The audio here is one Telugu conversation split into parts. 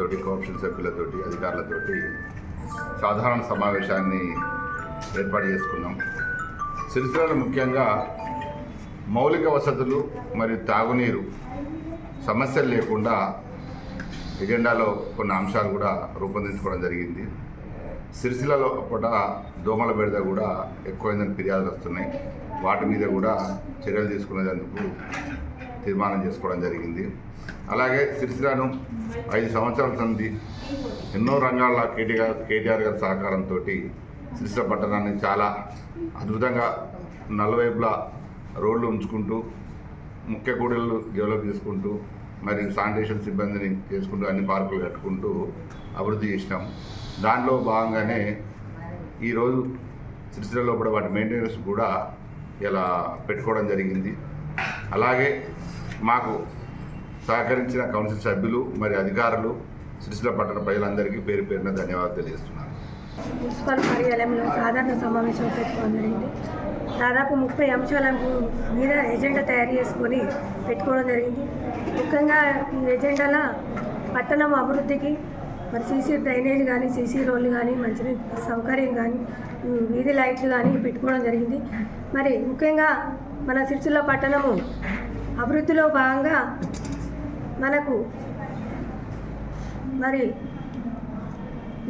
సభ్యులతోటి కోఆప్షన్ సభ్యులతోటి అధికారులతోటి సాధారణ సమావేశాన్ని ఏర్పాటు చేసుకున్నాం. సిరిసిల్లలో ముఖ్యంగా మౌలిక వసతులు మరియు తాగునీరు సమస్యలు లేకుండా ఎజెండాలో కొన్ని అంశాలు కూడా రూపొందించుకోవడం జరిగింది. సిరిసిల్లలో కూడా దోమల బెడద కూడా ఎక్కువైందని ఫిర్యాదులు వస్తున్నాయి. వాటి మీద కూడా చర్యలు తీసుకునేందుకు తీర్మానం చేసుకోవడం జరిగింది. అలాగే సిరిసిల్లను ఐదు సంవత్సరాల సంది ఎన్నో రంగాల్లో కేటీఆర్ కేటీఆర్ గారి సహకారంతో సిరిసిల్ల పట్టణాన్ని చాలా అద్భుతంగా నలువైపులా రోడ్లు ఉంచుకుంటూ ముఖ్య కూడళ్ళు డెవలప్ చేసుకుంటూ మరి శానిటేషన్ సిబ్బందిని చేసుకుంటూ అన్ని పార్కులు కట్టుకుంటూ అభివృద్ధి చేసినాం. దాంట్లో భాగంగానే ఈరోజు సిరిసిల్లలో కూడా వాటి మెయింటెనెన్స్ కూడా ఇలా పెట్టుకోవడం జరిగింది. అలాగే మాకు సహకరించిన కౌన్సిల్ సభ్యులు మరి అధికారులు సిరిసిల్ల పట్టణ ప్రజలందరికీ పేరు పేరున ధన్యవాదాలు తెలియజేస్తున్నాను. మున్సిపల్ కార్యాలయంలో సాధారణ సమావేశం పెట్టుకోవడం జరిగింది. దాదాపు ముప్పై అంశాలకు మీద ఎజెండా తయారు చేసుకొని పెట్టుకోవడం జరిగింది. ముఖ్యంగా ఈ ఎజెండాల పట్టణం అభివృద్ధికి మరి సీసీ డ్రైనేజ్ కానీ సీసీ రోడ్లు కానీ మంచి సౌకర్యం కానీ వీధి లైట్లు కానీ పెట్టుకోవడం జరిగింది. మరి ముఖ్యంగా మన సిరిసిల్ల పట్టణము అభివృద్ధిలో భాగంగా మనకు మరి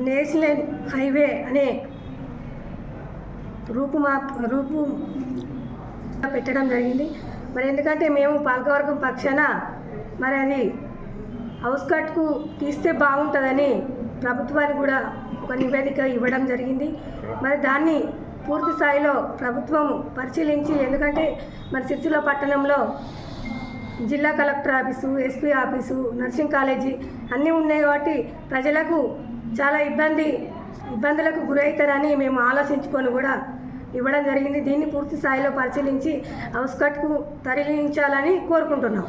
నేషనల్ హైవే అనే రూపుమా రూపు పెట్టడం జరిగింది. మరి ఎందుకంటే మేము పాలకవర్గం పక్షాన మరి అది హౌస్ కట్కు తీస్తే బాగుంటుందని ప్రభుత్వానికి కూడా ఒక నివేదిక ఇవ్వడం జరిగింది. మరి దాన్ని పూర్తి స్థాయిలో ప్రభుత్వం పరిశీలించి ఎందుకంటే మరి సిరిసిల్ల పట్టణంలో జిల్లా collector office SP office nursing college అన్నీ ఉన్నాయి కాబట్టి ప్రజలకు చాలా ఇబ్బంది ఇబ్బందులకు గురవుతారని మేము ఆలోచించుకొని కూడా ఇవ్వడం జరిగింది. దీన్ని పూర్తి స్థాయిలో పరిశీలించి హౌస్ కట్కు తరలించాలని కోరుకుంటున్నాం.